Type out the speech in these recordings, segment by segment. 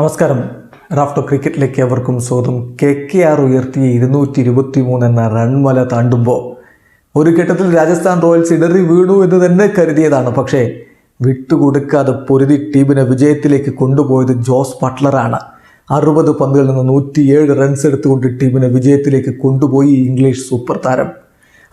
നമസ്കാരം. റാഫ്റ്റോ ക്രിക്കറ്റിലേക്ക് അവർക്കും സ്വാഗതം. കെ കെ ആർ ഉയർത്തിയ ഇരുന്നൂറ്റി ഇരുപത്തി മൂന്ന് എന്ന റൺമല താണ്ടുമ്പോൾ ഒരു ഘട്ടത്തിൽ രാജസ്ഥാൻ റോയൽസ് ഇടറി വീണു എന്ന് തന്നെ കരുതിയതാണ്. പക്ഷേ വിട്ടുകൊടുക്കാതെ പൊരുതി ടീമിനെ വിജയത്തിലേക്ക് കൊണ്ടുപോയത് ജോസ് ബട്ട്ലറാണ്. അറുപത് പന്തുകളിൽ നിന്ന് നൂറ്റിയേഴ് റൺസ് എടുത്തുകൊണ്ട് ടീമിനെ വിജയത്തിലേക്ക് കൊണ്ടുപോയി ഇംഗ്ലീഷ് സൂപ്പർ താരം.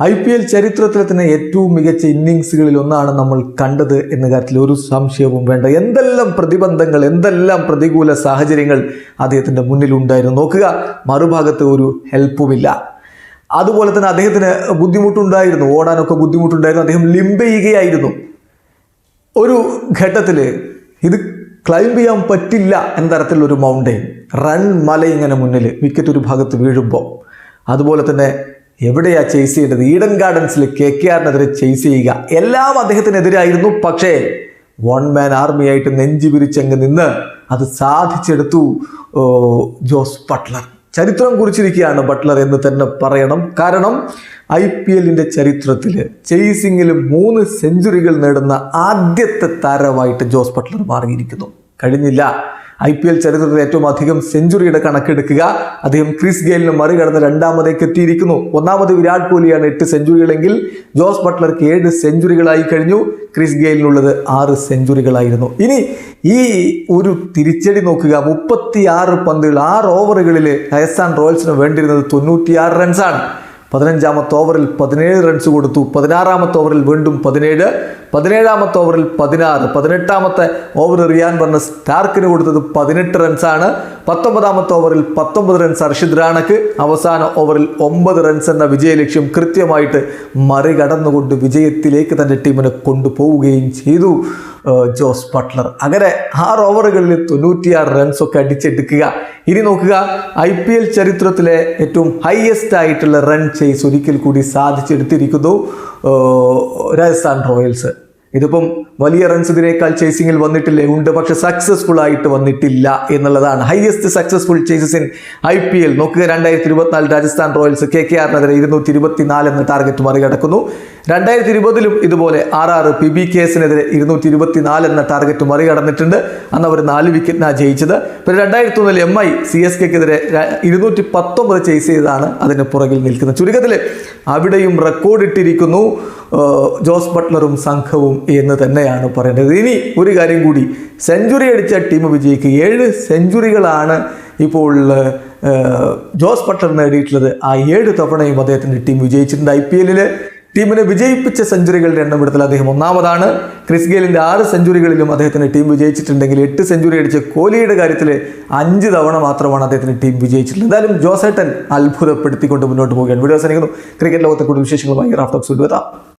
ഐ പി എൽ ചരിത്രത്തിലെ തന്നെ ഏറ്റവും മികച്ച ഇന്നിങ്സുകളിൽ ഒന്നാണ് നമ്മൾ കണ്ടത് എന്ന കാര്യത്തിൽ ഒരു സംശയവും വേണ്ട. എന്തെല്ലാം പ്രതിബന്ധങ്ങൾ എന്തെല്ലാം പ്രതികൂല സാഹചര്യങ്ങൾ അദ്ദേഹത്തിന്റെ മുന്നിലുണ്ടായിരുന്നു നോക്കുക. മറുഭാഗത്ത് ഒരു ഹെൽപ്പുമില്ല. അതുപോലെ തന്നെ അദ്ദേഹത്തിന് ബുദ്ധിമുട്ടുണ്ടായിരുന്നു. ഓടാനൊക്കെ ബുദ്ധിമുട്ടുണ്ടായിരുന്നു. അദ്ദേഹം ലിംബ് ചെയ്യുകയായിരുന്നു ഒരു ഘട്ടത്തിൽ ഇത് ക്ലൈംബ് ചെയ്യാൻ പറ്റില്ല എന്ന തരത്തിലുള്ളൊരു മൗണ്ടെയിൻ റൺ മല ഇങ്ങനെ മുന്നിൽ വിക്കറ്റ് ഒരു ഭാഗത്ത് വീഴുമ്പോൾ അതുപോലെ തന്നെ എവിടെയാ ചേസ് ചെയ്യേണ്ടത്? ഈഡൻ ഗാർഡൻസിൽ കെ കെ ആറിനെതിരെ ചേസ് ചെയ്യുക. എല്ലാം അദ്ദേഹത്തിനെതിരായിരുന്നു. പക്ഷേ വൺ മാൻ ആർമി ആയിട്ട് നെഞ്ചു വിരിച്ചങ്ങ് നിന്ന് അത് സാധിച്ചെടുത്തു ജോസ് ബട്ട്ലർ. ചരിത്രം കുറിച്ചിരിക്കുകയാണ് ബട്ട്ലർ എന്ന് തന്നെ പറയണം. കാരണം ഐ പി എല്ലിന്റെ ചരിത്രത്തിൽ ചേസിങ്ങിൽ മൂന്ന് സെഞ്ചുറികൾ നേടുന്ന ആദ്യത്തെ താരമായിട്ട് ജോസ് ബട്ട്ലർ മാറിയിരിക്കുന്നു. കഴിഞ്ഞില്ല. ഐ പി എൽ ചരിത്രത്തിൽ ഏറ്റവും അധികം സെഞ്ചുറിയുടെ കണക്കെടുക്കുക. അദ്ദേഹം ക്രിസ് ഗെയിലിനെ മറികടന്ന് രണ്ടാമതേക്ക് എത്തിയിരിക്കുന്നു. ഒന്നാമത് വിരാട് കോഹ്ലിയാണ് എട്ട് സെഞ്ചുറികളെങ്കിൽ ജോസ് ബട്ട്ലർക്ക് ഏഴ് സെഞ്ചുറികളായി കഴിഞ്ഞു. ക്രിസ് ഗെയിലിനുള്ളത് ആറ് സെഞ്ചുറികളായിരുന്നു. ഇനി ഈ ഒരു തിരിച്ചടി നോക്കുക. മുപ്പത്തി ആറ് പന്തുകൾ ആറ് ഓവറുകളിൽ രാജസ്ഥാൻ റോയൽസിന് വേണ്ടിയിരുന്നത് തൊണ്ണൂറ്റിയാറ് റൺസാണ്. പതിനഞ്ചാമത്തെ ഓവറിൽ പതിനേഴ് റൺസ് കൊടുത്തു. പതിനാറാമത്തെ ഓവറിൽ വീണ്ടും പതിനേഴ്. പതിനേഴാമത്തെ ഓവറിൽ പതിനാറ്. പതിനെട്ടാമത്തെ ഓവർ റിയാൻ പറഞ്ഞ സ്റ്റാർക്കിന് കൊടുത്തത് പതിനെട്ട് റൺസാണ്. പത്തൊമ്പതാമത്തെ ഓവറിൽ പത്തൊമ്പത് റൺസ് അർഷിദ് റാണക്ക്. അവസാന ഓവറിൽ ഒമ്പത് റൺസ് എന്ന വിജയലക്ഷ്യം കൃത്യമായിട്ട് മറികടന്നുകൊണ്ട് വിജയത്തിലേക്ക് തന്റെ ടീമിനെ കൊണ്ടുപോവുകയും ചെയ്തു. Jos Buttler. അങ്ങനെ ആറ് ഓവറുകളിൽ തൊണ്ണൂറ്റിയാറ് റൺസൊക്കെ അടിച്ചെടുക്കുക. ഇനി നോക്കുക ഐ പി എൽ ചരിത്രത്തിലെ ഏറ്റവും ഹയസ്റ്റ് ആയിട്ടുള്ള റൺ ചെയ്സ് ഒരിക്കൽ കൂടി സാധിച്ചെടുത്തിരിക്കുന്നു രാജസ്ഥാൻ റോയൽസ്. ഇതിപ്പം വലിയ റൺസ് ഇതിനേക്കാൾ ചേസിങ്ങിൽ വന്നിട്ടില്ലേ? ഉണ്ട്. പക്ഷെ സക്സസ്ഫുൾ ആയിട്ട് വന്നിട്ടില്ല എന്നുള്ളതാണ്. Highest successful chases in I P L നോക്കുക രണ്ടായിരത്തി ഇരുപത്തിനാല് രാജസ്ഥാൻ റോയൽസ് കെ കെ ആറിനെതിരെ ഇരുന്നൂറ്റി ഇരുപത്തിനാല് എന്ന ടാർഗറ്റ് മറികടക്കുന്നു. രണ്ടായിരത്തി ഇരുപതിലും ഇതുപോലെ ആർ ആർ പി ബി കേസിനെതിരെ ഇരുന്നൂറ്റി ഇരുപത്തിനാല് എന്ന ടാർഗറ്റ് മറികടന്നിട്ടുണ്ട്. അന്ന് അവർ നാല് വിക്കറ്റിനാണ് ജയിച്ചത്. പിന്നെ രണ്ടായിരത്തി ഒന്നിൽ എം ഐ സി എസ് കെക്കെതിരെ ഇരുന്നൂറ്റി പത്തൊമ്പത് ചേസ് ചെയ്താണ് അതിന് പുറകിൽ നിൽക്കുന്നത്. ചുരുക്കത്തിൽ അവിടെയും റെക്കോർഡിട്ടിരിക്കുന്നു ഏഹ് ജോസ് ബട്ട്ലറും സംഘവും എന്ന് തന്നെയാണ് പറയുന്നത്. ഇനി ഒരു കാര്യം കൂടി. സെഞ്ചുറി അടിച്ച ടീം വിജയിക്കുക ഏഴ് സെഞ്ചുറികളാണ് ഇപ്പോൾ ജോസ് ബട്ട്ലർ നേടിയിട്ടുള്ളത്. ആ ഏഴ് തവണയും അദ്ദേഹത്തിന്റെ ടീം വിജയിച്ചിട്ടുണ്ട്. ഐ പി എല്ലിൽ ടീമിനെ വിജയിപ്പിച്ച സെഞ്ചുറികളുടെ എണ്ണം എടുത്താൽ അദ്ദേഹം ഒന്നാമതാണ്. ക്രിസ് ഗെയിലിന്റെ ആറ് സെഞ്ചുറികളിലും അദ്ദേഹത്തിന്റെ ടീം വിജയിച്ചിട്ടുണ്ടെങ്കിൽ എട്ട് സെഞ്ചുറി അടിച്ച കോഹ്ലിയുടെ കാര്യത്തിൽ അഞ്ച് തവണ മാത്രമാണ് അദ്ദേഹത്തിന്റെ ടീം വിജയിച്ചിട്ടുള്ളത്. എന്തായാലും ജോസേട്ടൻ അത്ഭുതപ്പെടുത്തിക്കൊണ്ട് മുന്നോട്ട് പോവുകയാണ്. വീഡിയോ സനിക്കുന്നു ക്രിക്കറ്റ് ലോകത്തെ കൂടുതൽ വിശേഷങ്ങളുമായി റാഫ്റ്റോക്സ് എത്താം